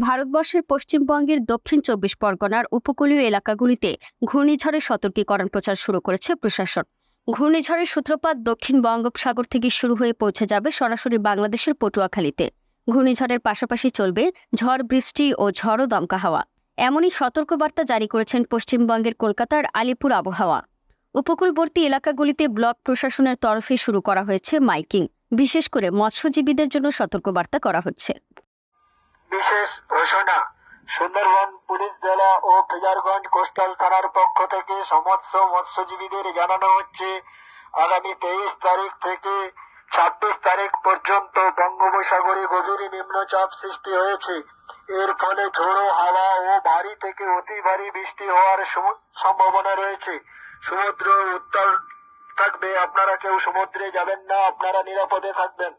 ভারতবর্ষের পশ্চিমবঙ্গের দক্ষিণ চব্বিশ পরগনার উপকূলীয় এলাকাগুলিতে ঘূর্ণিঝড়ের সতর্কীকরণ প্রচার শুরু করেছে প্রশাসন। ঘূর্ণিঝড়ের সূত্রপাত দক্ষিণ বঙ্গোপসাগর থেকে শুরু হয়ে পৌঁছে যাবে সরাসরি বাংলাদেশের পটুয়াখালীতে। ঘূর্ণিঝড়ের পাশাপাশি চলবে ঝড় বৃষ্টি ও ঝড় দমকা হাওয়া। এমনই সতর্কবার্তা জারি করেছেন পশ্চিমবঙ্গের কলকাতার আলিপুর আবহাওয়া। উপকূলবর্তী এলাকাগুলিতে ব্লক প্রশাসনের তরফে শুরু করা হয়েছে মাইকিং। বিশেষ করে মৎস্যজীবীদের জন্য সতর্কবার্তা করা হচ্ছে। বিশেষ ঘোষণা, সুন্দরবন পুলিশ জেলা ও ফেজারগঞ্জ কোস্টাল থানার পক্ষ থেকে সমস্ত মৎস্যজীবীদের জানানো হচ্ছে, আগামী তেইশ তারিখ থেকে ছাব্বিশ তারিখ পর্যন্ত বঙ্গোপসাগরে গভীর নিম্নচাপ সৃষ্টি হয়েছে। এর ফলে ঝোড়ো হাওয়া ও ভারী থেকে অতি ভারী বৃষ্টি হওয়ার সম্ভাবনা রয়েছে। সমুদ্র উত্তাল থাকবে আপনারা কেউ সমুদ্রে যাবেন না আপনারা নিরাপদে থাকবেন।